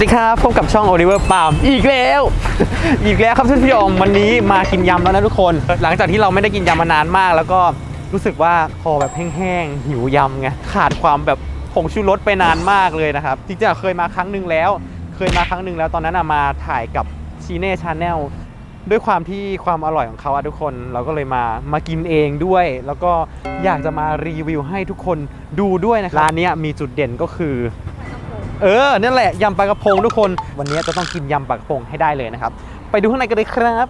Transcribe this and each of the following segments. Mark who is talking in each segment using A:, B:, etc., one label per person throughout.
A: วัสดีครับพบกับช่อง Oliver Palm อีกแล้ว อีกแล้วครับท่านผู้ชมวันนี้มากินยำแล้วนะทุกคน หลังจากที่เราไม่ได้กินยำมานานมาก แล้วก็รู้สึกว่าคอแบบแห้งๆหิวยำไงขาดความแบบผงชูรสไปนานมากเลยนะครับจริงๆเคยมาครั้งหนึ่งแล้ว เคยมาครั้งหนึ่งแล้วตอนนั้นมาถ่ายกับชีเน่ชาแนลด้วยความที่ความอร่อยของเขาอะทุกคนเราก็เลยมามากินเองด้วย แล้วก็อยากจะมารีวิวให้ทุกคนดูด้วยนะครับร้านนี้มีจุดเด่นก็คือ เออนั่นแหละยำปลากระพงทุกคน วันนี้จะต้องกินยำปลากระพงให้ได้เลยนะครับ ไปดูข้างในกันเลยครับ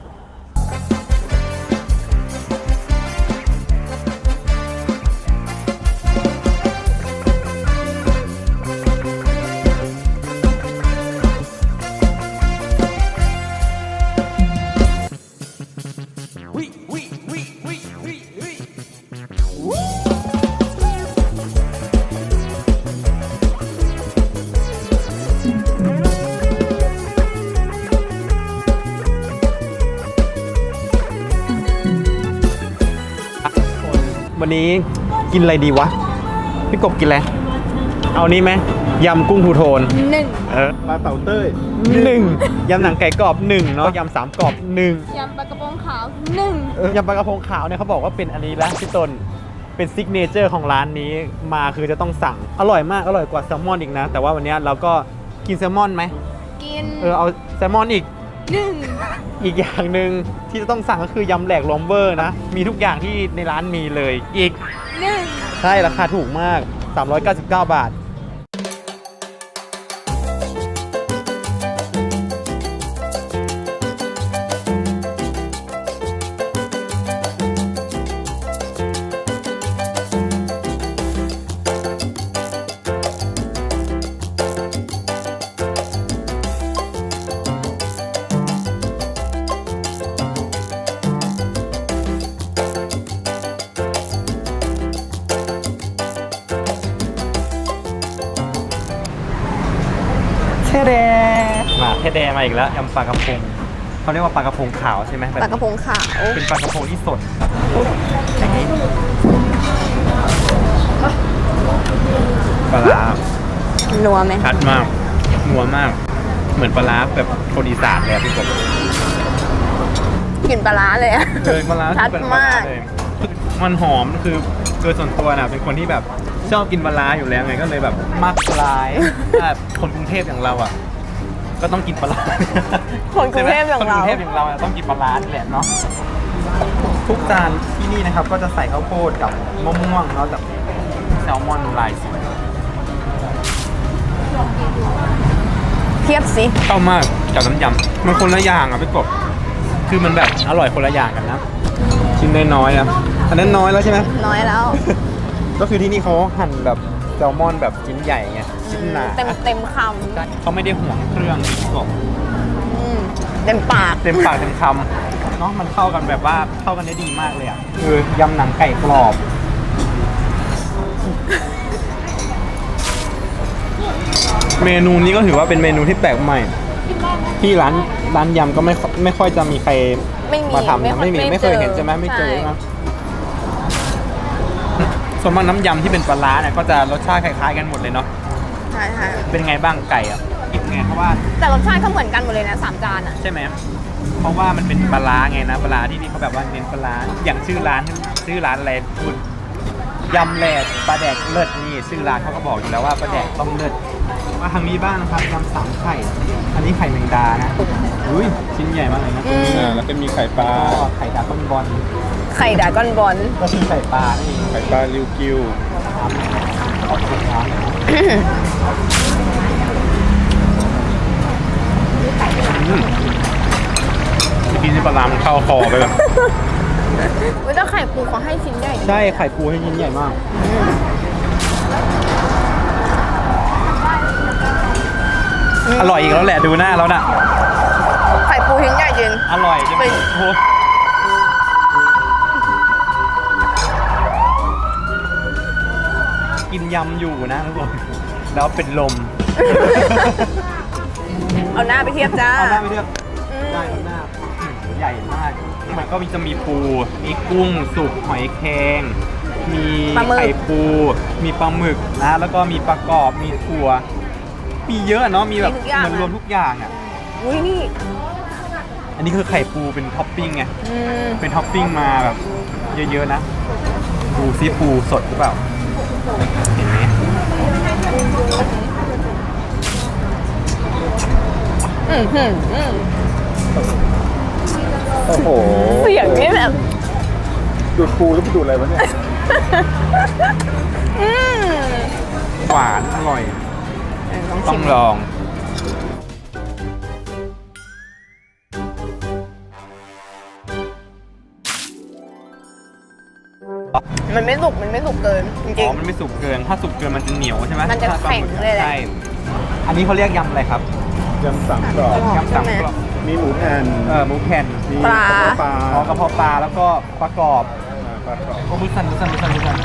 A: วันนี้กินอะไรดีวะ พี่กบกินอะไร เอานี้ไหมยำกุ้งทูโทน
B: หนึ่ง
A: เออ
C: ปลาเต่าเต้ย
A: หนึ่งยำหนังไก่กรอบหนึ่งเนาะยำสามกรอบหนึ่ง
B: ยำปลากระพงขาวหนึ่ง
A: ยำปลากระพงขาวเนี่ยเขาบอกว่าเป็นอันนี้ละพี่ต้นเป็นซิกเนเจอร์ของร้านนี้มาคือจะต้องสั่งอร่อยมากอร่อยกว่าแซลมอนอีกนะ แต่ว่าวันนี้เราก็กินแซลมอนไหม
B: กิน
A: เออเอาแซลมอนอีก
B: หนึ่ง
A: อีกอย่างหนึ่งที่จะต้องสั่งก็คือยำแหลกลอมเบอร์นะ มีทุกอย่างที่ในร้านมีเลยอีก
B: หนึ่ง
A: ใช่ราคาถูกมาก 399 บาท เทเดมาเทเดมาอีกแล้วยำปลากระพงเขาเรียกว่าปลากระพงขาวใช่ไหม
B: ปลากระพงขาว
A: เป็นปลากระพงที่สดอย่างนี้ปลาร้า
B: นัวไหม
A: ชัดมากนัวมาก เหมือนปลาร้าแบบคนอีสานเลยอะพี่กบ
B: กลิ่นปลาร้าเลยอะ
A: เออปลาร้า
B: ชัด
A: เป็นปลาร้ามา
B: ก
A: เลยมันหอมคือโดยส่วนตัวน่ะเป็นคนที่แบบ ชอบกินปลาร้าอยู่แล้วไงก็เลยแบบมักปลาร้าถ้าคนกรุงเทพอย่างเราอะ ก็ต้องกินปลาร้า
B: คนกรุงเทพอย่าง
A: คนก
B: เรา
A: รุงเทพอย่างเราอะต้องกินปลาร้านี่แหละเนาะทุกจานที่นี่นะครับ ก็จะใส่ข้าวโพดกับมะม่วงเนาะกับแซลมอนลายสวย
B: เทียบสิ
A: เข้ามากกับน้ำยำมันคนละอย่างอะพี่กบคือมันแบบอร่อยคนละอย่างกันนะชิ้นน้อยๆอะอันนั้นน้อยแล้วใช่ไหม
B: น้อยแล้ว
A: ก็คือที่นี่เขาหั่นแบบแซลมอนแบบชิ้นใหญ่ไงชิ้นหนา
B: เต็มเต็มค
A: เขาไม่ได้ห่วงเครื่องพี่กบำ
B: อืมเต็มปาก
A: เต็มปากเต็มคำเนาะมันเข้ากันแบบว่าเข้ากันได้ดีมากเลยอะคือยำหนังไก่กรอบ เมนูนี้ก็ถือว่าเป็นเมนูที่แปลกใหม่ ที่ร้านร้านยำก็ไม่ค่อยไม่ค่อยจะมีใคร
B: ไม่มี
A: มาทำนะไม่มีไม่เคยเห็นใช่ไหมไม่เจอ
B: ใช่
A: นะ ส่วนมากน้ำยำที่เป็นปลาร้าเนี่ยก็จะรสชาติคล้ายๆกันหมดเลยเนาะ
B: ใช่ใช่
A: เป็นไงบ้างไก่อะอีกไงเพราะว่า
B: แต่รสชาติก็เหมือนกันหมดเลยนะสามจานอะ
A: ใช่ไหมเพราะว่ามันเป็นปลาร้าไงนะปลาร้าที่นี่เขาแบบว่าเน้นปลาร้าอย่างชื่อร้านชื่อร้านอะไรพูดยำแหลกปลาแดกเลิศนี่ชื่อร้านเขาก็บอกอยู่แล้วว่าปลาแดกต้องเลิศมาทางนี้บ้างนะครับยำสามไข่อันนี้ไข่แมงดานะอุ้ยชิ้นใหญ่มากเลยนะ
B: อืม
C: อ่าแล้วก็มีไข่ปลา
A: ก็ไข่ดาก้อนบอล
B: ไข่ดราก้อนบอล
A: ก็คือไข่ปลานี่
C: ไข่ปลาริวกิว
A: ครับขอบคุณครับอืมกินที่ปลาร้ามันเข้าคอไปแบบ
B: วิแต่ไข่ปูเขาให้ชิ้นใหญ่
A: ใช่ไข่ปูให้ชิ้นใหญ่มาก อร่อยอีกแล้วแหละดูหน้าแล้วน่ะ
B: ไข่ปูชิ้นใหญ่จริง
A: อร่อยใช่ไหม
B: ไป
A: โอ้โห กินยำอยู่นะทุกคนแล้วเป็นลม
B: เอาหน้าไปเทียบจ้า
A: เอาหน้าไปเลือก
B: อืม
A: ได้เอาหน้าใหญ่มาก มันก็มีจะมีปู มีกุ้งสุกหอยแครงมีไข่ปู มีปลาหมึกนะ แล้วก็มีปลากรอบ มีถั่ว มีเยอะอะเนาะ มีแบบ
B: มีทุกอย่าง
A: เหมือนรวมทุกอย่างอะ
B: อุ้ยนี่
A: อันนี้คือไข่ปูเป็นท็อปปิ้งไง
B: อืม
A: เป็นท็อปปิ้งมาแบบ เยอะๆนะดูซีปูสดหรือเปล่า เห็นไหม
B: อืมอืมอืม
C: โอ้โห
B: เสียงนี่แบบ
C: ดูดปูแล้วไปดูดอะไรวะเนี่ย
B: อืม
A: หวานอร่อย
B: ลอง
A: ต้
B: ชิ
A: อง
B: ม
A: ลอง
B: มันไม่สุกมันไม่สุกเกินจ
A: อ๋
B: ริง
A: อมันไม่สุกเกิน ถ้าสุกเกินมันจะเหนียวใช่ไหม
B: มันจะแข็งเลยแหละ
A: ใช่อันนี้เขาเรียกยำอะไรครับ
C: ยำสามกรอบ
A: ยำสามกรอบ
C: มีหมูแผ่น
A: เออหมูแผ่น
C: มี
B: ปลา
C: กระเพาะปลา
A: อ๋อกระเพาะปลาแล้วก็ปลากรอบ
C: อ่าปลากรอบ
A: โอ้มือสั่นมือสั่นมือสั่นมือสั่น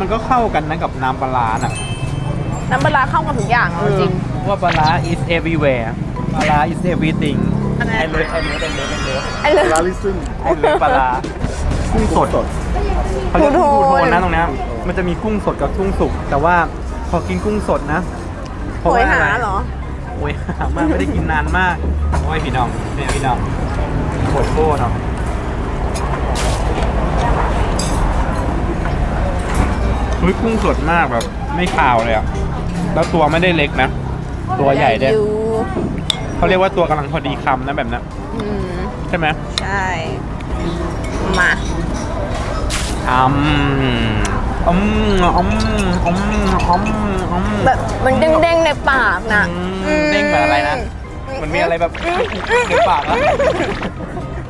A: มันก็เข้ากันนะกับน้ำปลาร้าน่ะ
B: ๆน้ำปลาร้าเข้ากับทุกอย่างเอาจริง
A: ว่าปลาร้า is everywhere ปลาร้า is everything
B: อันนั้น
A: ไอเลยไอเลยไอเลยไอเลย
B: ไอ้เลย
C: ปลาลิซึน
A: ไอเลยปลาร้ากุ้งสด
C: สด
A: เขาเรียกกุ้ง
B: ปู
A: ปู
B: โท
A: โท
B: น
A: นนะตรงเนี้ยมันจะมีกุ้งสดกับกุ้งสุก แต่ว่าพอกินกุ้งสดนะเพ
B: โห
A: ระ
B: ย
A: ว่
B: หาะ
A: ไเห
B: รอ
A: โอ้ยหามากไม่ได้กินนานมาก โอ้ยพี่น้องเนี่ยพี่น้องปวดโคตรเนาะเฮ้ยกุ้งสดมากแบบ ไม่ขาวเลยอะแล้วตัวไม่ได้เล็กนะ ตัวใหญ่ด้วย
B: อยู่
A: เขาเรียกว่าตัวกำลังพอดีคำนะแบบนั้น
B: อืม
A: ใช่ไหม
B: ใช่มา
A: อืมอืมอืมอืมอืมอืม
B: แบบมันเด้งๆในปากนะ
A: อืมเด้งแบบอะไรนะมันมีอะไรแบบในปากอะ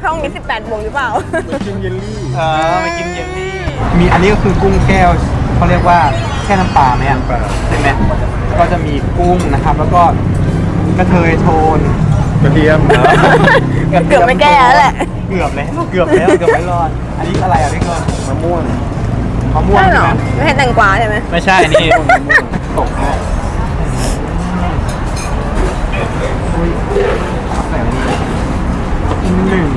B: ช่องนี้18บวกหรือเปล่า
C: มันกินเยลลี่
A: เออไปกินเยลลี่มีอันนี้ก็คือกุ้งแก้วเขาเรียกว่าแค่น้ำปลาไหมอะ
C: ปลา
A: ใช่ไหมก็จะมีกุ้งนะครับ แล้วก็ กระเทยโทน
C: กระเทียม
B: เกือบไม่แก้แล้วแหละ
A: เกือบแล้วเกือบแล้วเกือบไม่รอด อันนี้อะไรอะพี่เกิร์
C: มะม่วง
A: มะม่วง
B: ใช่เหร
A: ใช่
B: อ
A: ไหม
B: ไม่ใช่แตงกวาใช่ไหม
A: ไม่ใช่อันนี่ ตกแล้วอุ้ยเอาใส่อันนี้หนึ่ง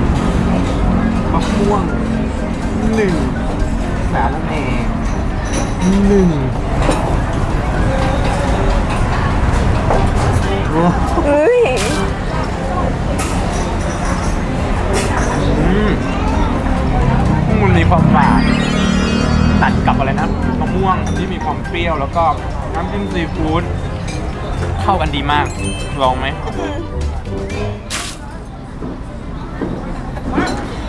A: มะม่วงหนึ่งสาละแหน่หนึ่ง
B: เฮ้ย
A: อืมมันมีความหวานตัดกับอะไรนะมะม่วงที่มีความเปรี้ยวแล้วก็น้ำจิ้มซีฟู้ดเข้ากันดีมาก ลองไหม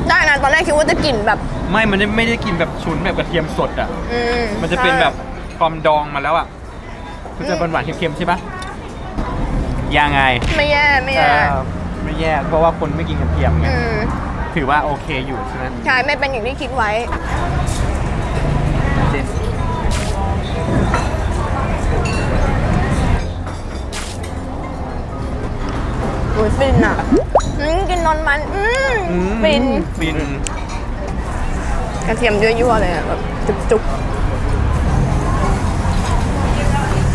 B: ได้นะตอนแรกคิดว่าจะกลิ่นแบบ
A: ไม่ มันไม่ได้กินแบบฉุนแบบกระเทียมสดอะ
B: อืม
A: มันจะเป็นแบบความดองมาแล้วอะมันจะหวานๆเค็มๆใช่ปะ ยังไง
B: ไม่แย่ไม่แย่
A: เออไม่แย่เพราะว่าคนไม่กินกระเทียมไง
B: อืม
A: ถือว่าโอเคอยู่ใช่ไหม
B: ใช่ไม่เป็นอย่างที่คิดไว้
A: เจน
B: อุ้ยฟินอะอืมกินนอนมัน อืมฟิน
A: ฟิน
B: กระเทียมยั่วๆเลยอะแบบจุก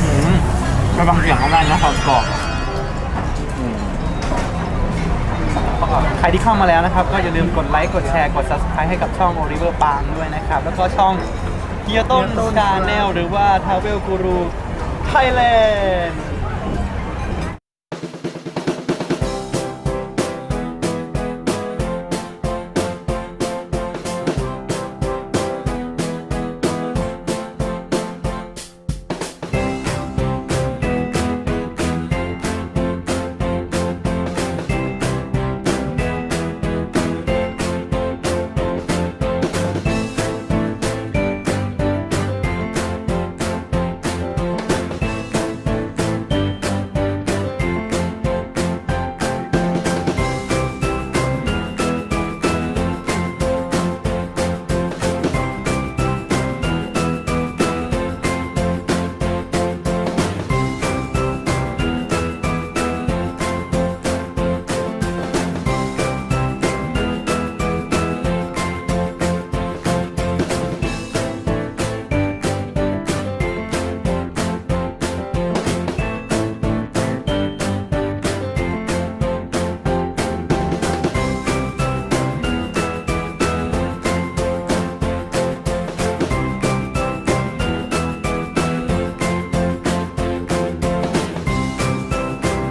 A: อืมไปฟังเสียงเขาได้นะครับกรอบ ใครที่เข้ามาแล้วนะครับ ก็อย่าลืมกดไลค์กดแชร์กด subscribe ให้กับช่อง Oliver p a n ด้วยนะครับ แล้วก็ช่องเฮียต้นชาแนลหรือว่า Travel Guru Thailand